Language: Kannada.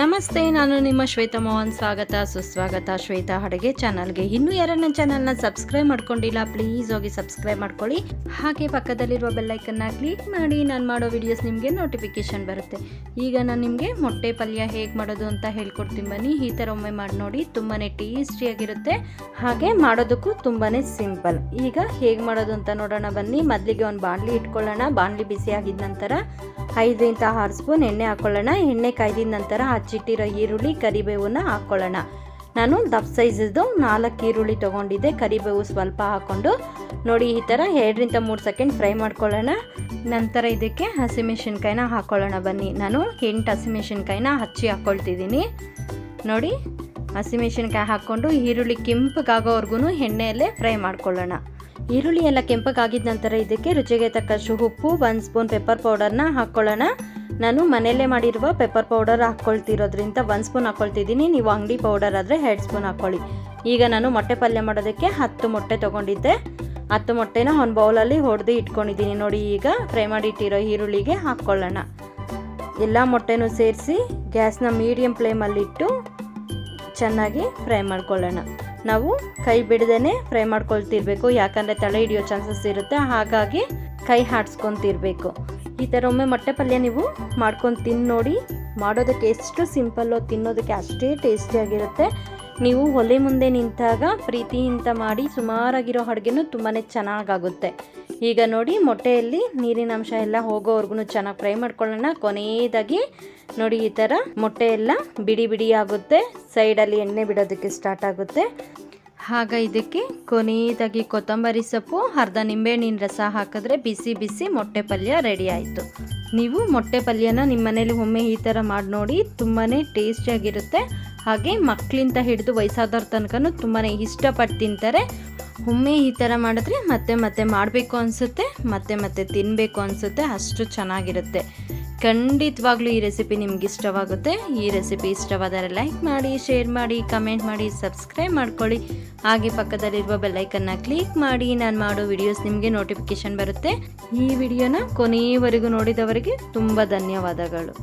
ನಮಸ್ತೆ, ನಾನು ನಿಮ್ಮ ಶ್ವೇತಾ ಮೋಹನ್. ಸ್ವಾಗತ, ಸುಸ್ವಾಗತ. ಶ್ವೇತಾ ಅಡುಗೆ ಚಾನಲ್ಗೆ ಇನ್ನೂ ಯಾರು ನನ್ನ ಚಾನಲ್ನ ಸಬ್ಸ್ಕ್ರೈಬ್ ಮಾಡ್ಕೊಂಡಿಲ್ಲ, ಪ್ಲೀಸ್ ಹೋಗಿ ಸಬ್ಸ್ಕ್ರೈಬ್ ಮಾಡ್ಕೊಳ್ಳಿ. ಹಾಗೆ ಪಕ್ಕದಲ್ಲಿರುವ ಬೆಲ್ಲೈಕನ್ನ ಕ್ಲಿಕ್ ಮಾಡಿ, ನಾನು ಮಾಡೋ ವಿಡಿಯೋಸ್ ನಿಮಗೆ ನೋಟಿಫಿಕೇಶನ್ ಬರುತ್ತೆ. ಈಗ ನಾನು ನಿಮಗೆ ಮೊಟ್ಟೆ ಪಲ್ಯ ಹೇಗೆ ಮಾಡೋದು ಅಂತ ಹೇಳ್ಕೊಡ್ತೀನಿ ಬನ್ನಿ. ಈ ಥರ ಒಮ್ಮೆ ಮಾಡಿ ನೋಡಿ ತುಂಬಾ ಟೇಸ್ಟಿಯಾಗಿರುತ್ತೆ ಹಾಗೆ ಮಾಡೋದಕ್ಕೂ ತುಂಬಾ ಸಿಂಪಲ್ ಈಗ ಹೇಗೆ ಮಾಡೋದು ಅಂತ ನೋಡೋಣ ಬನ್ನಿ. ಮೊದಲಿಗೆ ಒಂದು ಬಾಣಲಿ ಇಟ್ಕೊಳ್ಳೋಣ. ಬಾಣಲಿ ಬಿಸಿ ಆಗಿದ ನಂತರ ಐದರಿಂದ ಆರು ಸ್ಪೂನ್ ಎಣ್ಣೆ ಹಾಕ್ಕೊಳ್ಳೋಣ ಎಣ್ಣೆ ಕಾಯ್ದಿದ ನಂತರ ಹಚ್ಚಿಟ್ಟಿರೋ ಈರುಳ್ಳಿ ಕರಿಬೇವನ್ನ ಹಾಕ್ಕೊಳ್ಳೋಣ ನಾನು ದಪ್ಪ ಸೈಜದ್ದು ನಾಲ್ಕು ಈರುಳ್ಳಿ ತೊಗೊಂಡಿದ್ದೆ. ಕರಿಬೇವು ಸ್ವಲ್ಪ ಹಾಕ್ಕೊಂಡು ನೋಡಿ ಈ ಥರ ಎರಡರಿಂದ ಮೂರು ಸೆಕೆಂಡ್ ಫ್ರೈ ಮಾಡ್ಕೊಳ್ಳೋಣ. ನಂತರ ಇದಕ್ಕೆ ಹಸಿಮೆಣಸಿನ್ಕಾಯಿನ ಹಾಕ್ಕೊಳ್ಳೋಣ ಬನ್ನಿ. ನಾನು ಎಂಟು ಹಸಿಮೆಣಸಿನ್ಕಾಯಿನ ಹಚ್ಚಿ ಹಾಕ್ಕೊಳ್ತಿದ್ದೀನಿ ನೋಡಿ, ಹಸಿಮೆಣಸಿನ್ಕಾಯಿ ಹಾಕ್ಕೊಂಡು ಈರುಳ್ಳಿ ಕೆಂಪಗಾಗೋವರೆಗೂ ಎಣ್ಣೆಯಲ್ಲೇ ಫ್ರೈ ಮಾಡ್ಕೊಳ್ಳೋಣ. ಈರುಳ್ಳಿ ಎಲ್ಲ ಕೆಂಪಗಾಗಿದ ನಂತರ ಇದಕ್ಕೆ ರುಚಿಗೆ ತಕ್ಕಷ್ಟು ಉಪ್ಪು ಒನ್ ಸ್ಪೂನ್ ಪೆಪ್ಪರ್ ಪೌಡರ್ನ ಹಾಕ್ಕೊಳ್ಳೋಣ ನಾನು ಮನೆಯಲ್ಲೇ ಮಾಡಿರುವ ಪೆಪ್ಪರ್ ಪೌಡರ್ ಹಾಕ್ಕೊಳ್ತಿರೋದ್ರಿಂದ ಒನ್ ಸ್ಪೂನ್ ಹಾಕ್ಕೊಳ್ತಿದ್ದೀನಿ ನೀವು ಅಂಗಡಿ ಪೌಡರ್ ಆದರೆ ಎರಡು ಸ್ಪೂನ್ ಹಾಕ್ಕೊಳ್ಳಿ ಈಗ ನಾನು ಮೊಟ್ಟೆ ಪಲ್ಯ ಮಾಡೋದಕ್ಕೆ ಹತ್ತು ಮೊಟ್ಟೆ ತೊಗೊಂಡಿದ್ದೆ. ಹತ್ತು ಮೊಟ್ಟೆನ ಒಂದು ಬೌಲಲ್ಲಿ ಹೊಡೆದು ಇಟ್ಕೊಂಡಿದ್ದೀನಿ. ನೋಡಿ, ಈಗ ಫ್ರೈ ಮಾಡಿ ಇಟ್ಟಿರೋ ಈರುಳ್ಳಿಗೆ ಹಾಕ್ಕೊಳ್ಳೋಣ ಎಲ್ಲ ಮೊಟ್ಟೆನೂ ಸೇರಿಸಿ ಗ್ಯಾಸ್ನ ಮೀಡಿಯಮ್ ಫ್ಲೇಮಲ್ಲಿಟ್ಟು ಚೆನ್ನಾಗಿ ಫ್ರೈ ಮಾಡ್ಕೊಳ್ಳೋಣ. ನಾವು ಕೈ ಬಿಡದೇ ಫ್ರೈ ಮಾಡ್ಕೊಳ್ತಿರ್ಬೇಕು. ಯಾಕಂದರೆ ತಲೆ ಹಿಡಿಯೋ ಚಾನ್ಸಸ್ ಇರುತ್ತೆ. ಹಾಗಾಗಿ ಕೈ ಹಾಡ್ಸ್ಕೊತಿರ್ಬೇಕು. ಈ ಥರ ಒಮ್ಮೆ ಮೊಟ್ಟೆ ಪಲ್ಯ ನೀವು ಮಾಡ್ಕೊಂಡು ತಿನ್ನೋಡಿ ನೋಡಿ ಮಾಡೋದಕ್ಕೆ ಎಷ್ಟು ಸಿಂಪಲ್ಲು ತಿನ್ನೋದಕ್ಕೆ ಅಷ್ಟೇ ಟೇಸ್ಟಿಯಾಗಿರುತ್ತೆ ನೀವು ಒಲೆ ಮುಂದೆ ನಿಂತಾಗ ಪ್ರೀತಿಯಿಂದ ಮಾಡಿ ಸುಮಾರಾಗಿರೋ ಅಡುಗೆನೂ ತುಂಬಾ ಚೆನ್ನಾಗಾಗುತ್ತೆ. ಈಗ ನೋಡಿ, ಮೊಟ್ಟೆಯಲ್ಲಿ ನೀರಿನ ಅಂಶ ಎಲ್ಲ ಹೋಗೋವರೆಗೂ ಚೆನ್ನಾಗಿ ಫ್ರೈ ಮಾಡ್ಕೊಳ್ಳೋಣ. ಕೊನೆಯದಾಗಿ ನೋಡಿ, ಈ ಥರ ಮೊಟ್ಟೆ ಎಲ್ಲ ಬಿಡಿ ಬಿಡಿ ಆಗುತ್ತೆ. ಸೈಡಲ್ಲಿ ಎಣ್ಣೆ ಬಿಡೋದಕ್ಕೆ ಸ್ಟಾರ್ಟ್ ಆಗುತ್ತೆ. ಆಗ ಇದಕ್ಕೆ ಕೊನೆಯದಾಗಿ ಕೊತ್ತಂಬರಿ ಸೊಪ್ಪು, ಅರ್ಧ ನಿಂಬೆಹಣ್ಣಿನ ರಸ ಹಾಕಿದ್ರೆ ಬಿಸಿ ಬಿಸಿ ಮೊಟ್ಟೆ ಪಲ್ಯ ರೆಡಿ ಆಯಿತು. ನೀವು ಮೊಟ್ಟೆ ಪಲ್ಯನ ನಿಮ್ಮ ಮನೇಲಿ ಒಮ್ಮೆ ಈ ಥರ ಮಾಡಿ ನೋಡಿ ತುಂಬಾ ಟೇಸ್ಟಿಯಾಗಿರುತ್ತೆ ಹಾಗೆ ಮಕ್ಕಳಿಂದ ಹಿಡಿದು ವಯಸ್ಸಾದವ್ರ ತನಕನೂ ತುಂಬಾ ಇಷ್ಟಪಟ್ಟು ತಿಂತಾರೆ. ಒಮ್ಮೆ ಈ ಥರ ಮಾಡಿದ್ರೆ ಮತ್ತೆ ಮತ್ತೆ ಮಾಡಬೇಕು ಅನಿಸುತ್ತೆ, ಮತ್ತೆ ಮತ್ತೆ ತಿನ್ನಬೇಕು ಅನಿಸುತ್ತೆ, ಅಷ್ಟು ಚೆನ್ನಾಗಿರುತ್ತೆ. ಖಂಡಿತವಾಗ್ಲೂ ಈ ರೆಸಿಪಿ ನಿಮ್ಗೆ ಇಷ್ಟವಾಗುತ್ತೆ. ಈ ರೆಸಿಪಿ ಇಷ್ಟವಾದರೆ ಲೈಕ್ ಮಾಡಿ, ಶೇರ್ ಮಾಡಿ, ಕಮೆಂಟ್ ಮಾಡಿ, ಸಬ್ಸ್ಕ್ರೈಬ್ ಮಾಡ್ಕೊಳ್ಳಿ. ಹಾಗೆ ಪಕ್ಕದಲ್ಲಿರುವ ಬೆಲ್ಲೈಕನ್ನ ಕ್ಲಿಕ್ ಮಾಡಿ, ನಾನು ಮಾಡೋ ವಿಡಿಯೋಸ್ ನಿಮಗೆ ನೋಟಿಫಿಕೇಶನ್ ಬರುತ್ತೆ. ಈ ವಿಡಿಯೋನ ಕೊನೆಯವರೆಗೂ ನೋಡಿದವರಿಗೆ ತುಂಬ ಧನ್ಯವಾದಗಳು.